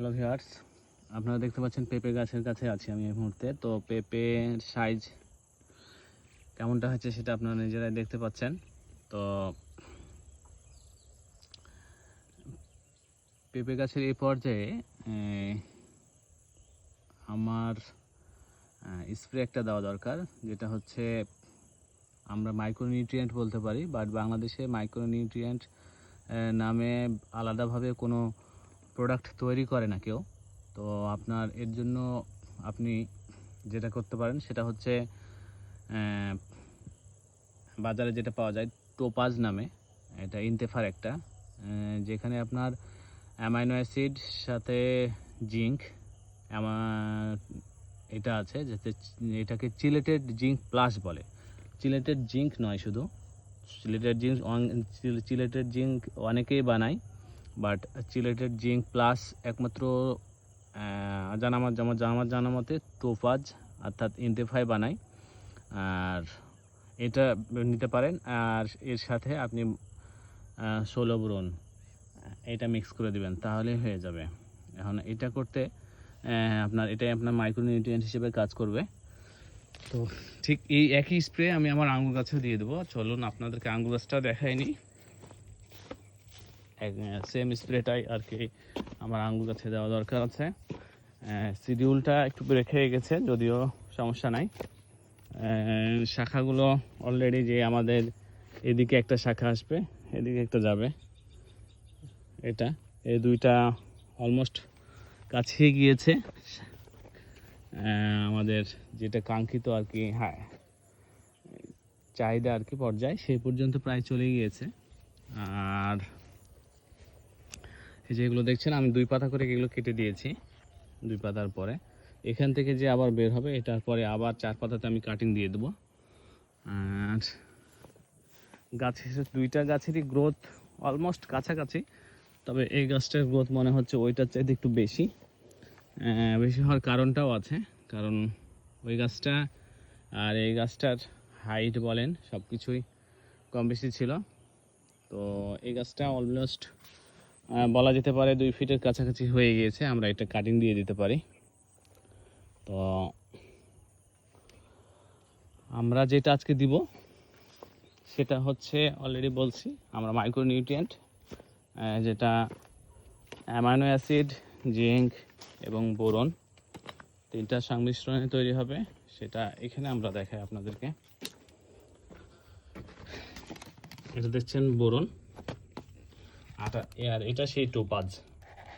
Hello viewers আপনারা দেখতে পাচ্ছেন পেঁপে গাছের কাছে আছি আমি এই মুহূর্তে। তো পেঁপের সাইজ কেমনটা হচ্ছে সেটা আপনারা নিজেরাই দেখতে পাচ্ছেন। তো পেঁপে গাছের এই পর্যায়ে আমার স্প্রে একটা দেওয়া দরকার, যেটা হচ্ছে আমরা মাইক্রোনিউট্রিয়েন্ট বলতে পারি বাট বাংলাদেশে মাইক্রোনিউট্রিয়েন্ট নামে আলাদাভাবে কোনো প্রোডাক্ট তৈরি করে না কেউ, তো আপনার এর জন্য আপনি যেটা করতে পারেন সেটা হচ্ছে বাজারে যেটা পাওয়া যায় টোপাজ নামে, এটা ইনতেফার একটা যেখানে আপনার অ্যামাইনো অ্যাসিড, সাথে জিঙ্ক এটা আছে যাতে এটাকে চিলেটেড জিঙ্ক প্লাস বলে। চিলেটেড জিঙ্ক নয় শুধু, চিলেটেড জিঙ্ক চিলেটেড জিঙ্ক অনেকেই বানায় বাট চিলেটেড জিঙ্ক প্লাস একমাত্র আহ, জানা আমার যেমন আমার জানা মতে টোফাজ অর্থাৎ ইন্টেফাই বানায়। আর এটা নিতে পারেন আর এর সাথে আপনি ষোলো ব্রোন এটা মিক্স করে দিবেন তাহলে হয়ে যাবে। এখন এটা করতে আপনার এটাই আপনার মাইক্রোনিউট্রিয়েন্ট হিসেবে কাজ করবে। তো ঠিক এই একই স্প্রে আমি আমার আঙুর গাছেও দিয়ে দেবো। চলুন আপনাদেরকে আঙুর গাছটা দেখাইনি সেম স্প্রেটাই আর কি আমার আঙ্গুর গাছে দেওয়া দরকার আছে। শিডিউলটা একটু হয়ে গেছে, যদিও সমস্যা নাই। শাখাগুলো অলরেডি যে আমাদের এদিকে একটা শাখা আসবে, এদিকে একটা যাবে। এটা, এই দুইটা অলমোস্ট কাছে গিয়েছে। আমাদের যেটা কাঙ্ক্ষিত আর কি হ্যাঁ চাহিদা আর কি পর্যায়ে, সেই পর্যন্ত প্রায় চলে গিয়েছে আর এই যে এগুলো দেখছেন, আমি দুই পাতা করে এগুলো কেটে দিয়েছি, দুই পাতার পরে। এখান থেকে যে আবার বের হবে, এটার পরে আবার চার পাতাতে আমি কাটিং দিয়ে দেবো। আর গাছের দুইটা গাছেরই গ্রোথ অলমোস্ট কাছাকাছি, তবে এই গাছটার গ্রোথ মনে হচ্ছে ওইটার চাইতে একটু বেশি। বেশি হওয়ার কারণটাও আছে, কারণ ওই গাছটা আর এই গাছটার হাইট বলেন সব কিছুই কম বেশি ছিল। তো এই গাছটা অলমোস্ট বলা যেতে পারে দুই ফিটের কাছাকাছি হয়ে গিয়েছে, আমরা এটা কাটিং দিয়ে দিতে পারি। তো আমরা যেটা আজকে দিব, সেটা হচ্ছে অলরেডি বলছি, আমরা মাইক্রোনিউট্রিয়েন্ট যেটা অ্যামাইনো অ্যাসিড জিঙ্ক এবং বোরন, তিনটা সংমিশ্রণে তৈরি হবে, সেটা এখানে আমরা দেখাই আপনাদেরকে। এটা দেখছেন বোরন। আটা আর এটা সেই টোপাজ।